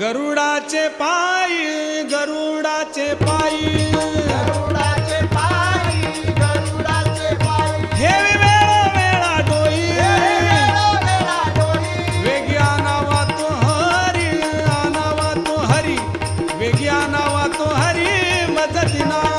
गरुडाचे पाय गरुडाचे पाय. गरुडाचे पाय तो हरी तो हरी. वेगळ्या नावा तो हरी मदतीना